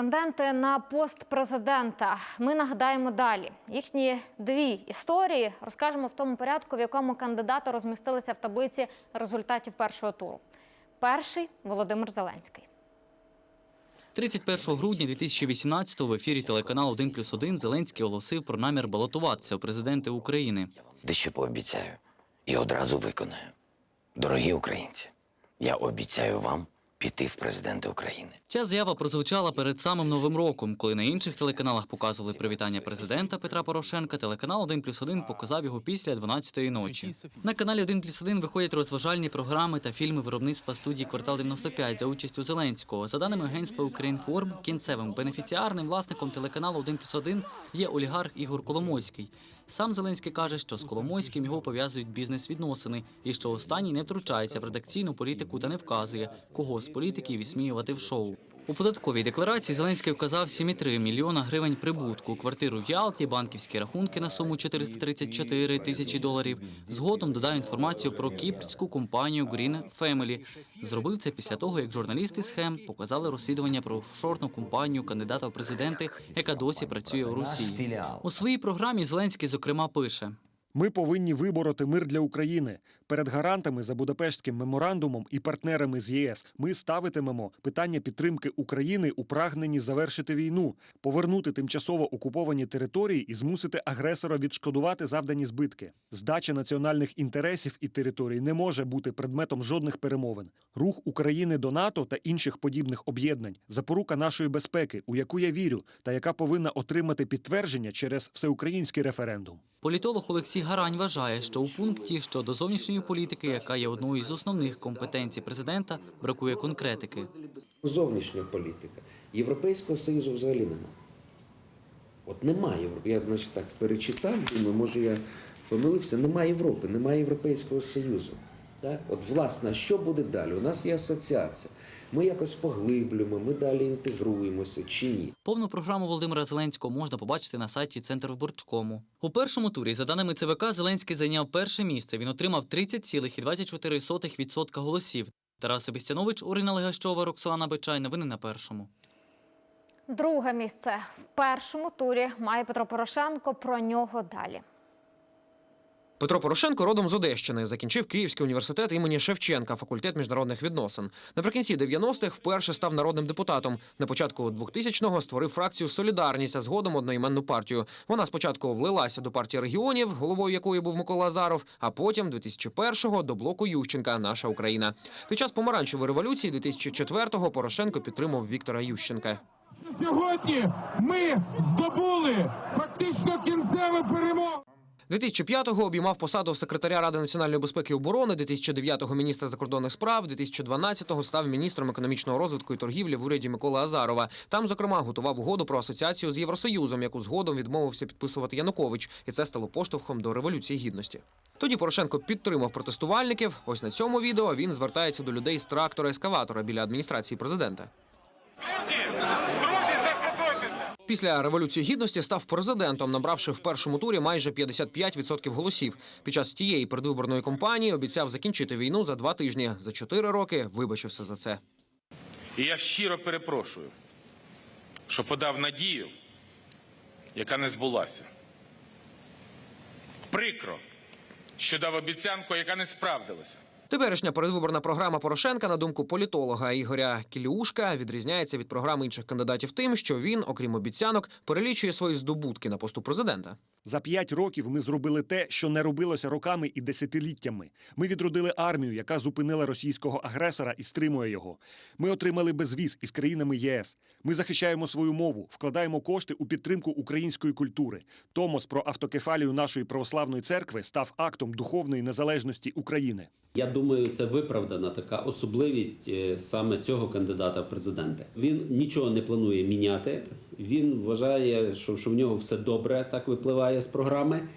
Претенденти на пост президента. Ми нагадаємо далі. Їхні дві історії розкажемо в тому порядку, в якому кандидати розмістилися в таблиці результатів першого туру. Перший Володимир Зеленський. 31 грудня 2018-го в ефірі телеканалу 1 плюс 1 Зеленський оголосив про намір балотуватися у президенти України. Дещо пообіцяю і одразу виконаю. Дорогі українці, я обіцяю вам піти в президенти України. Ця заява прозвучала перед самим новим роком, коли на інших телеканалах показували привітання президента Петра Порошенка. Телеканал 1 плюс 1 показав його після 12-ї ночі. На каналі 1 плюс 1 виходять розважальні програми та фільми виробництва студії Квартал 95 за участю Зеленського. За даними агентства Українформ, кінцевим бенефіціарним власником телеканалу 1 плюс 1 є олігарх Ігор Коломойський. Сам Зеленський каже, що з Коломойським його пов'язують бізнес-відносини і що останній не втручається в редакційну політику та не вказує, кого з політиків вісміювати в шоу. У податковій декларації Зеленський вказав 7,3 мільйона гривень прибутку, квартиру в Ялті, банківські рахунки на суму 434 тисячі доларів. Згодом додав інформацію про кіпрську компанію Green Family. Зробив це після того, як журналісти схем показали розслідування про офшорну компанію кандидата в президенти, яка досі працює у Росії. У своїй програмі Зеленський зокрема пише. Ми повинні вибороти мир для України. Перед гарантами за Будапештським меморандумом і партнерами з ЄС ми ставитимемо питання підтримки України у прагненні завершити війну, повернути тимчасово окуповані території і змусити агресора відшкодувати завдані збитки. Здача національних інтересів і територій не може бути предметом жодних перемовин. Рух України до НАТО та інших подібних об'єднань запорука нашої безпеки, у яку я вірю, та яка повинна отримати підтвердження через всеукраїнський референдум. Політолог Олексій Гарань вважає, що у пункті щодо зовнішньої політики, яка є одною з основних компетенцій президента, бракує конкретики. Зовнішня політика. Європейського союзу взагалі нема. От немає. Я значить, так перечитав, думаю, може я помилився. Немає Європи, немає Європейського Союзу. Так? От, власне, що буде далі? У нас є асоціація. Ми якось поглиблюємо, ми далі інтегруємося чи ні. Повну програму Володимира Зеленського можна побачити на сайті Центрвиборчкому. У першому турі, за даними ЦВК, Зеленський зайняв перше місце. Він отримав 30,24% голосів. Тарас Себестянович, Орина Легащова, Роксолана Бичай. Новини на першому. Друге місце в першому турі має Петро Порошенко. Про нього далі. Петро Порошенко родом з Одещини, закінчив Київський університет імені Шевченка, факультет міжнародних відносин. Наприкінці 90-х вперше став народним депутатом. На початку 2000-го створив фракцію Солідарність, а згодом одноіменну партію. Вона спочатку влилася до партії регіонів, головою якої був Микола Азаров, а потім 2001-го до блоку Ющенка Наша Україна. Під час помаранчевої революції 2004-го Порошенко підтримав Віктора Ющенка. Сьогодні ми здобули фактично кінцеву перемогу. 2005-го обіймав посаду секретаря Ради національної безпеки і оборони, 2009-го міністра закордонних справ, 2012-го став міністром економічного розвитку і торгівлі в уряді Миколи Азарова. Там, зокрема, готував угоду про асоціацію з Євросоюзом, яку згодом відмовився підписувати Янукович, і це стало поштовхом до революції гідності. Тоді Порошенко підтримав протестувальників. Ось на цьому відео він звертається до людей з трактора ескаватора біля адміністрації президента. Після революції гідності став президентом, набравши в першому турі майже 55% голосів. Під час тієї передвиборної кампанії обіцяв закінчити війну за два тижні. За чотири роки вибачився за це. І я щиро перепрошую, що подав надію, яка не збулася. Прикро, що дав обіцянку, яка не справдилася. Теперішня передвиборна програма Порошенка, на думку політолога Ігоря Кіліушка, відрізняється від програми інших кандидатів тим, що він, окрім обіцянок, перелічує свої здобутки на посту президента. За п'ять років ми зробили те, що не робилося роками і десятиліттями. Ми відродили армію, яка зупинила російського агресора і стримує його. Ми отримали безвіз із країнами ЄС. Ми захищаємо свою мову, вкладаємо кошти у підтримку української культури. Томос про автокефалію нашої православної церкви став актом духовної незалежності України. Я думаю, це виправдана така особливість е, саме цього кандидата в президенти. Він нічого не планує міняти. Він вважає, що, що в нього все добре, так випливає з програми.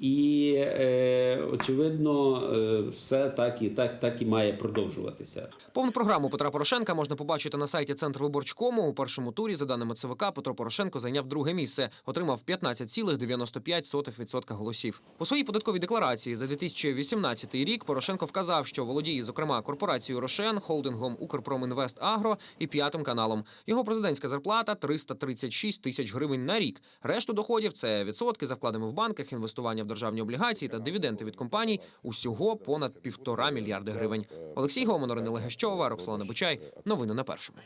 І е, очевидно, е, все так і так, так і має продовжуватися. Повну програму Петра Порошенка можна побачити на сайті Центрвиборчкому. У першому турі, за даними ЦВК, Петро Порошенко зайняв друге місце, отримав 15,95% голосів. У своїй податковій декларації за 2018 рік Порошенко вказав, що володіє, зокрема, корпорацією Рошен, холдингом Укрпромінвест Агро і п'ятим каналом. Його президентська зарплата 336 тисяч гривень на рік. Решту доходів це відсотки за вкладами в банках, інвестування в державні облігації та дивіденди від компаній. Усього понад півтора мільярди гривень. Олексій Гомонор, Легещова, Роксолана Бучай. Новини на першому.